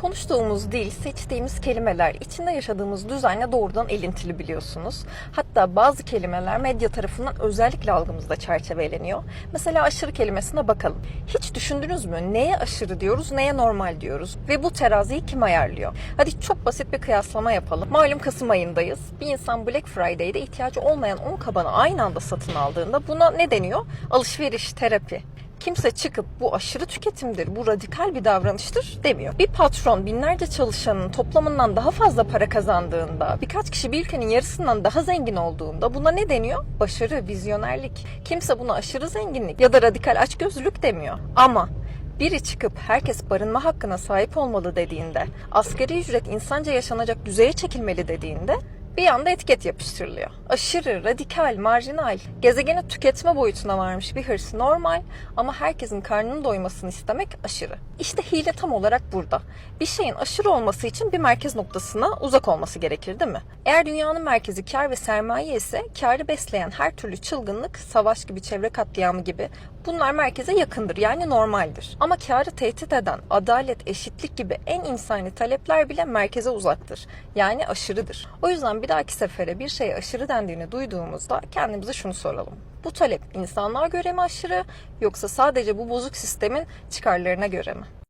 Konuştuğumuz dil, seçtiğimiz kelimeler, içinde yaşadığımız düzenle doğrudan elintili biliyorsunuz. Hatta bazı kelimeler medya tarafından özellikle algımızda çerçeveleniyor. Mesela aşırı kelimesine bakalım. Hiç düşündünüz mü neye aşırı diyoruz, neye normal diyoruz? Ve bu teraziyi kim ayarlıyor? Hadi çok basit bir kıyaslama yapalım. Malum Kasım ayındayız. Bir insan Black Friday'de ihtiyacı olmayan 10 kabanı aynı anda satın aldığında buna ne deniyor? Alışveriş, terapi kimse çıkıp bu aşırı tüketimdir, bu radikal bir davranıştır demiyor. Bir patron binlerce çalışanın toplamından daha fazla para kazandığında, birkaç kişi bir ülkenin yarısından daha zengin olduğunda buna ne deniyor? Başarı, vizyonerlik. Kimse buna aşırı zenginlik ya da radikal açgözlülük demiyor. Ama biri çıkıp herkes barınma hakkına sahip olmalı dediğinde, asgari ücret insanca yaşanacak düzeye çekilmeli dediğinde bir anda etiket yapıştırılıyor. Aşırı, radikal, marjinal, gezegeni tüketme boyutuna varmış bir hırs normal ama herkesin karnının doymasını istemek aşırı. İşte hile tam olarak burada. Bir şeyin aşırı olması için bir merkez noktasına uzak olması gerekir değil mi? Eğer dünyanın merkezi kar ve sermaye ise karı besleyen her türlü çılgınlık, savaş gibi, çevre katliamı gibi bunlar merkeze yakındır yani normaldir. Ama karı tehdit eden adalet, eşitlik gibi en insani talepler bile merkeze uzaktır. Yani aşırıdır. O yüzden bir dahaki sefere bir şeye aşırı dendiğini duyduğumuzda kendimize şunu soralım. Bu talep insanlığa göre mi aşırı yoksa sadece bu bozuk sistemin çıkarlarına göre mi?